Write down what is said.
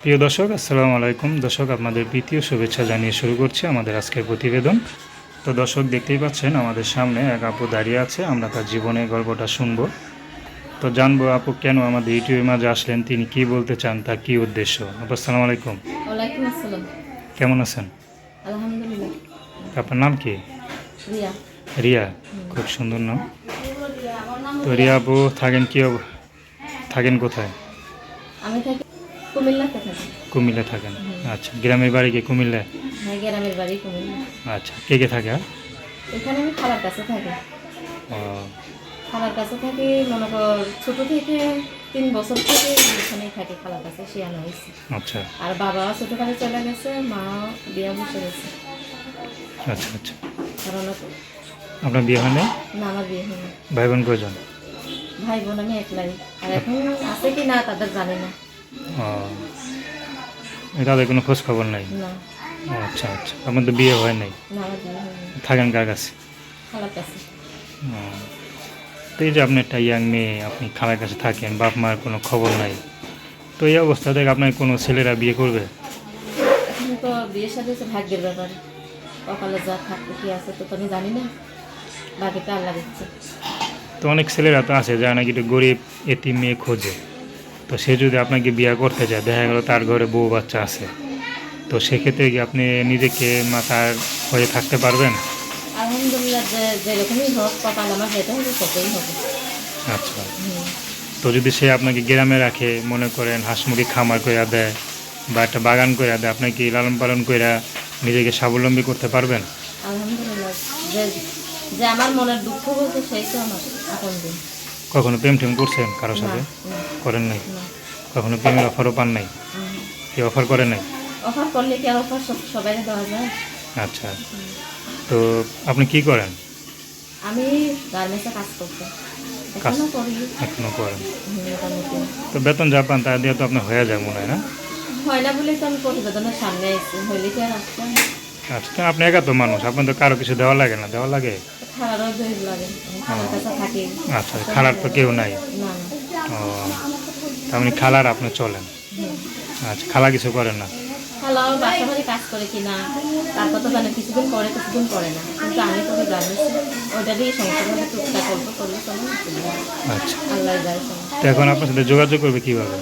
প্রিয় দর্শক আসসালামু আলাইকুম। দর্শক আপনাদের প্রীতীয় শুভেচ্ছা জানিয়ে শুরু করছি আমাদের আজকের প্রতিবেদন। তো দর্শক দেখতেই পাচ্ছেন আমাদের সামনে এক আপু দাঁড়িয়ে আছে আমরা তার জীবনের গল্পটা শুনব। তো জানব আপু কেন আমাদের ইউটিউবের মাঝে আসলেন তিনি কি বলতে চান তার কি উদ্দেশ্য? আপু আসসালামু আলাইকুম। কেমন আছেন? আলহামদুলিল্লাহ। আপনার নাম কি? রিয়া। রিয়া খুব সুন্দর নাম। তো রিয়া আপু থাকেন কি থাকেন কোথায়? আমি থাকি কুমিল্লাতে থাকি কুমিল্লা থাকেন। আচ্ছা গ্রামের বাড়ি কি কুমিল্লা? হ্যাঁ গ্রামের বাড়ি কুমিল্লা। আচ্ছা কে কে থাকে? এখানে আমি খালার কাছে থাকি। ও। খালার কাছে থাকি মনে কর ছোট থেকে তিন বছর থেকে এখানেই থাকি খালার কাছে শিয়ানো হয়েছে। আচ্ছা। আর বাবা ছোটকালে চলে গেছে মা বিয়া বসে গেছে। আচ্ছা আচ্ছা। কারণ আপনার বিয়ে হয় নাই? না আমার বিয়ে হয়নি ভাই বোন কয়জন? ভাই বোন আমি একলাই। আর এখন আছে কি না তাদের জানি না। তাদের কোনো খোঁজ খবর নাই আচ্ছা আচ্ছা। আপনার তো বিয়ে হয় নাই? আমার থাকেন কার কাছে। তো এই যে আপনি একটা ইয়াং মেয়ে আপনি খালার কাছে থাকেন বাপ মার কোনো খবর নাই। তো এই অবস্থা থেকে আপনার কোনো ছেলেরা বিয়ে করবে? তো বিয়ের সাথে ভাগ্যের ব্যাপার। কপালে যা থাকতে কি আছে তো তো আমি জানি না। বাকিটা আল্লাহ দিচ্ছে। তো অনেক ছেলেরা তো আছে যারা নাকি একটু গরিব এটি মেয়ে খোঁজে। তো সে যদি আপনাকে বিয়ে করতে চায় দেখা গেল তার ঘরে বউ বাচ্চা আছে। তো সেক্ষেত্রে কি আপনি নিজেকে মাথার হয়ে থাকতে পারবেন? আলহামদুলিল্লাহ যেরকমই হোক কপাল আমার যেটা হবে হবে। আচ্ছা। তো যদি সে আপনাকে গ্রামে রাখে মনে করেন হাঁস মুরগি খামার করে দেয় বা একটা বাগান করে দেয় আপনি কি লালন পালন করে নিজেকে স্বাবলম্বী করতে পারবেন? আলহামদুলিল্লাহ যে যে আমার মনের দুঃখ বলছে সেই তো আমার কখনো প্রেম টেম করছেন কারোর সাথে? করেন নাই। কখনো প্রেমের অফারও পান নাই? কেউ অফার করেন নাই? অফার করলে কি অফার সবাই দেওয়া যায়? আচ্ছা। তো আপনি কি করেন? আমি গার্মেন্টসে কাজ? এখনও করেন। তো বেতন যা পান তা দিয়ে তো আপনার হয়ে যায় মনে হয় না? হয় না বলেই তো আমি প্রতিবেদনের সামনে এসেছি হইলে কি আর আসতাম আচ্ছা আপনি একা তো মানুষ। আপনার তো কারও কিছু দেওয়া লাগে না? দেওয়া লাগে? খালারও লাগে। আমি কাছে থাকি আচ্ছা খালার তো কেউ নাই? না। ও তার মানে খালার আপনি চলেন। আচ্ছা খালা কিছু করেন না? খালাও বাসা বাড়ি কাজ করে কিনা তারপর তো জানে কিছুদিন করে কিছুদিন করে না। কিন্তু আমি তো গার্মেন্টসে ওইটা দিয়ে সংসার টুকটাক করলে চলে আচ্ছা। আল্লাহ এখন আপনার সাথে যোগাযোগ করবে কীভাবে?